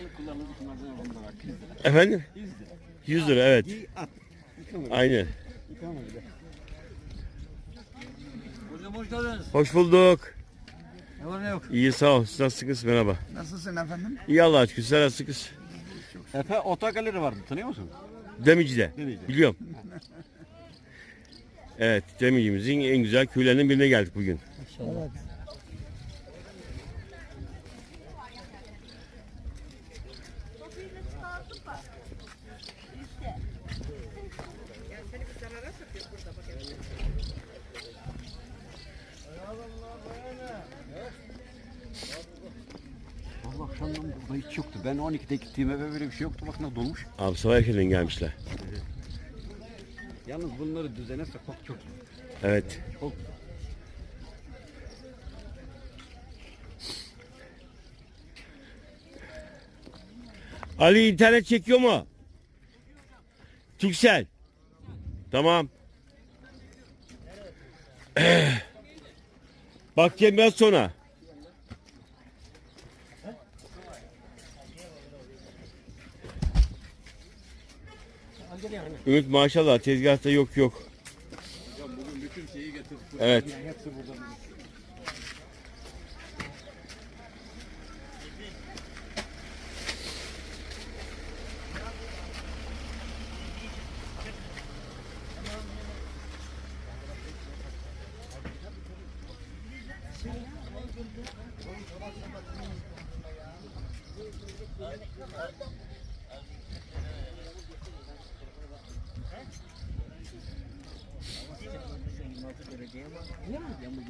En kullanılan bunlardan onlar var. 100 lira. Efendim? 100 lira. 100 lira evet. At. Yıkama. Aynen. Yıkama bile. Hocam hoş geldiniz. Hoş bulduk. Ne var ne yok. İyi sağ ol. Siz nasılsınız? Merhaba. Nasılsın efendim? İyi Allah'a şükür. Sen nasılsınız? Efe otogaleri vardı tanıyor musun? Demici'de. Demici'de. Biliyorum. Evet, Demici'mizin en güzel köylerinden birine geldik bugün. Evet. Akşamdan burada hiç yoktu. Ben 12'de gittiğimde eve böyle bir şey yoktu. Bak nasıl dolmuş. Abi sabah erkenden gelmişler. Yalnız bunları düzene sokmak çok. Evet. Çok Ali internet çekiyor mu? Türksel. Tamam. Bakacağım biraz sonra. Ümit maşallah tezgahta yok yok. bugün bütün şeyi getirdik. Evet. Hepsi burada.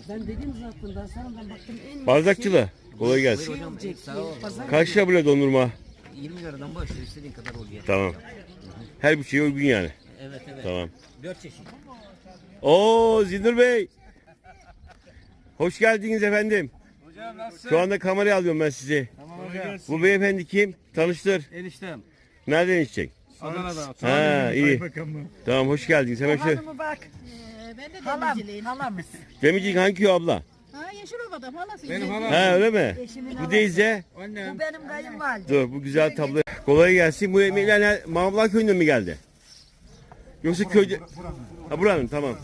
Ben dedim zaten daha sonra ben baktım en Bardakçılı. Kolay gelsin. şey olacak. Pazar Kaç lira böyle dondurma? 20 liradan başlıyor istediğin kadar oluyor. Tamam. Her bir şeye uygun yani. Evet evet. Tamam. 4 çeşit. Oo Zinur Bey. Hoş geldiniz efendim. Hocam nasılsın? Şu anda kameraya alıyorum ben sizi. Tamam hocam. Bu beyefendi kim? Tanıştır. Eniştem. Nereden içecek? Adana'da. Ha iyi. Tamam hoş geldiniz. Hemen şöyle. Hanımı bak. Ee, ben de Halam. denizciliyim. Halamız. Demeyecek hangi köy abla? Ha Yeşilova'da falası. Benim halam. Ha öyle mi? Eşimin Bu halası. teyze. Annem. Bu benim kayınvalidem. Dur bu güzel tablo. Kolay gelsin. Bu emekler ne- Mamlar köyünden mi geldi? Yoksa köyde... Ha buranın tamam.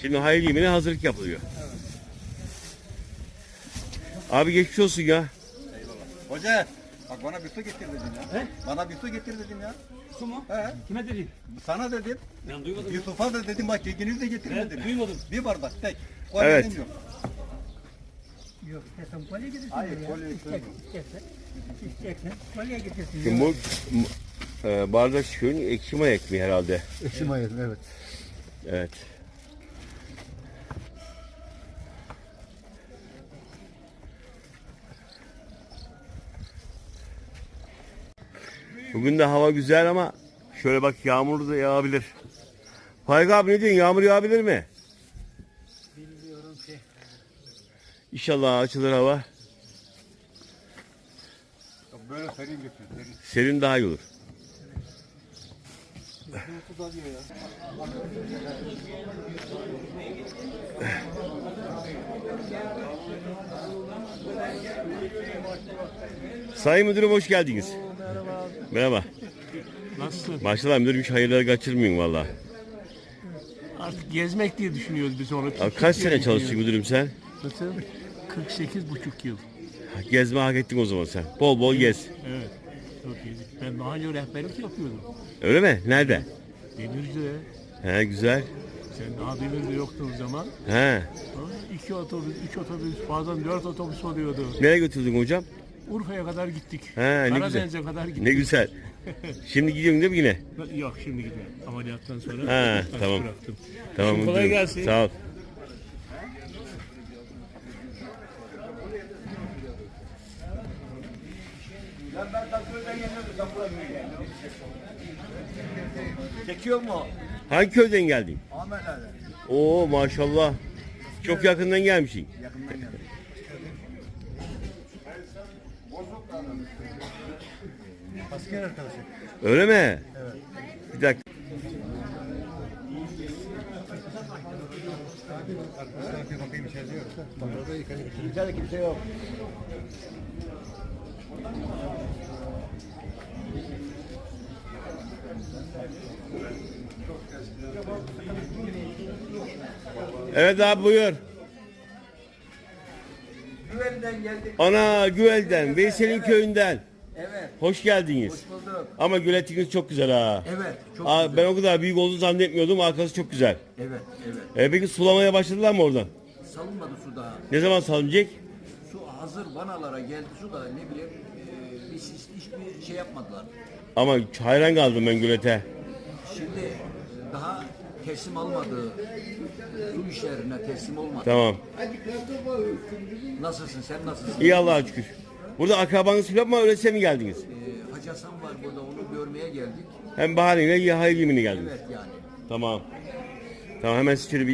Şimdi hayır yemeğine hazırlık yapılıyor. Abi geçmiş olsun ya. Hoca bak bana bir su getir dedim ya. He? Bana bir su getir dedim ya. Su mu? He? Kime dedin? Sana dedim. Ben duymadım. Yusuf'a da dedim bak ikiniz de getirin dedim. duymadım. Bir bardak tek. O Evet. dedim yok. Yok, sen kolye getirsin. Hayır kolye istemiyorum. İsteyeceksin. Kolye getirsin. Şimdi bu m- e, bardak köyün ekşima ekmeği herhalde. Ekşi mayın evet. Evet. Bugün de hava güzel ama şöyle bak yağmur da yağabilir. Faik abi ne diyorsun? Yağmur yağabilir mi? Bilmiyorum ki. İnşallah açılır hava. Böyle serin getir. Serin. Serin daha iyi olur. Sayın Müdürüm hoş geldiniz. Merhaba. Nasılsın? Maşallah müdürüm hiç hayırları kaçırmıyorsun valla. Artık gezmek diye düşünüyoruz biz onu. Abi Kaç sene çalıştın müdürüm sen? Nasıl? 48 buçuk yıl. Gezme hak ettin o zaman sen. Bol bol gez. Evet. Çok iyi. Ben daha önce rehberlik yapıyordum. Öyle mi? Nerede? Demirci'de. He güzel. Sen daha Demirci yoktu o zaman. He. Ha, İki otobüs, üç otobüs, bazen dört otobüs oluyordu. Nereye götürdün hocam? Urfa'ya kadar gittik. He ne güzel. Karadeniz'e kadar gittik. Ne güzel. Şimdi gidiyorum değil mi yine? Yok şimdi gitmiyorum. Ameliyattan sonra Ha, tamam. bıraktım. Tamam Kolay müdürüm. gelsin. Sağ ol. Çekiyor mu? Hangi köyden geldin? Ahmet abi. Oo maşallah. Çok yakından gelmişsin. Yakından geldi. Asker arkadaşım. Öyle mi? Evet. Bir dakika. Arkadaşlar bir kimse yok. Evet abi buyur. Güvelden geldik. Ana Güvelden, Veysel'in köyünden. Evet. Hoş geldiniz. Hoş bulduk. Ama göletiniz çok güzel ha. Evet. Çok Aa, güzel. ben o kadar büyük olduğunu zannetmiyordum. Arkası çok güzel. Evet. Evet. E, peki sulamaya başladılar mı oradan? Salınmadı su daha. Ne zaman salınacak? Su hazır vanalara geldi su da ne bileyim e, biz hiç, hiçbir şey yapmadılar. Ama hayran kaldım ben gölete. Şimdi daha teslim almadı. Su işlerine teslim olmadı. Tamam. Nasılsın sen nasılsın? İyi Allah'a şükür. Burada akrabanız falan mı öylese mi geldiniz? E, Hacı Hasan var burada onu görmeye geldik. Hem bahaneyle ya hayır yemini geldiniz. Evet yani. Tamam. Tamam hemen siz şöyle bir